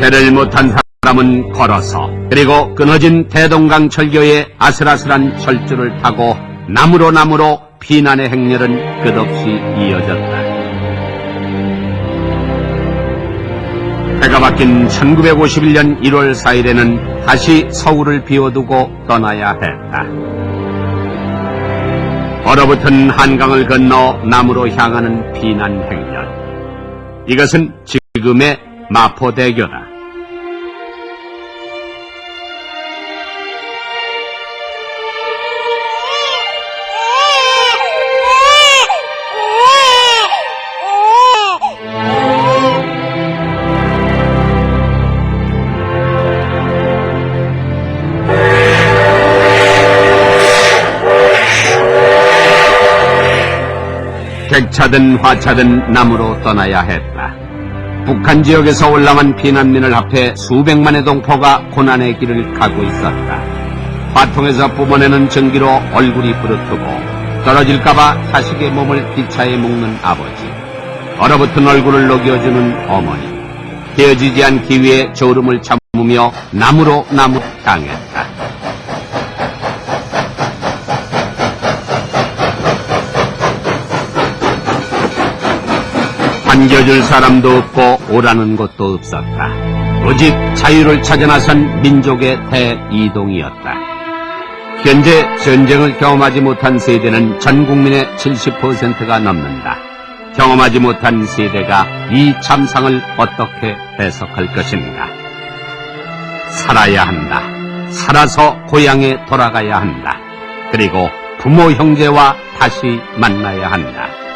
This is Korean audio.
배를 못한 사람은 걸어서 그리고 끊어진 대동강 철교의 아슬아슬한 철줄을 타고 나무로 나무로 피난의 행렬은 끝없이 이어졌다. 해가 바뀐 1951년 1월 4일에는 다시 서울을 비워두고 떠나야 했다. 얼어붙은 한강을 건너 남으로 향하는 피난 행렬. 이것은 지금의 마포대교다. 객차든 화차든 남으로 떠나야 했다. 북한 지역에서 올라만 피난민을 합해 수백만의 동포가 고난의 길을 가고 있었다. 화통에서 뿜어내는 전기로 얼굴이 부르트고 떨어질까봐 자식의 몸을 기차에 묶는 아버지, 얼어붙은 얼굴을 녹여주는 어머니, 헤어지지 않기 위해 졸음을 참으며 나무로 나무 향했다. 반겨줄 사람도 없고 오라는 곳도 없었다. 오직 자유를 찾아 나선 민족의 대이동이었다. 현재 전쟁을 경험하지 못한 세대는 전 국민의 70%가 넘는다. 경험하지 못한 세대가 이 참상을 어떻게 해석할 것인가? 살아야 한다. 살아서 고향에 돌아가야 한다. 그리고 부모 형제와 다시 만나야 한다.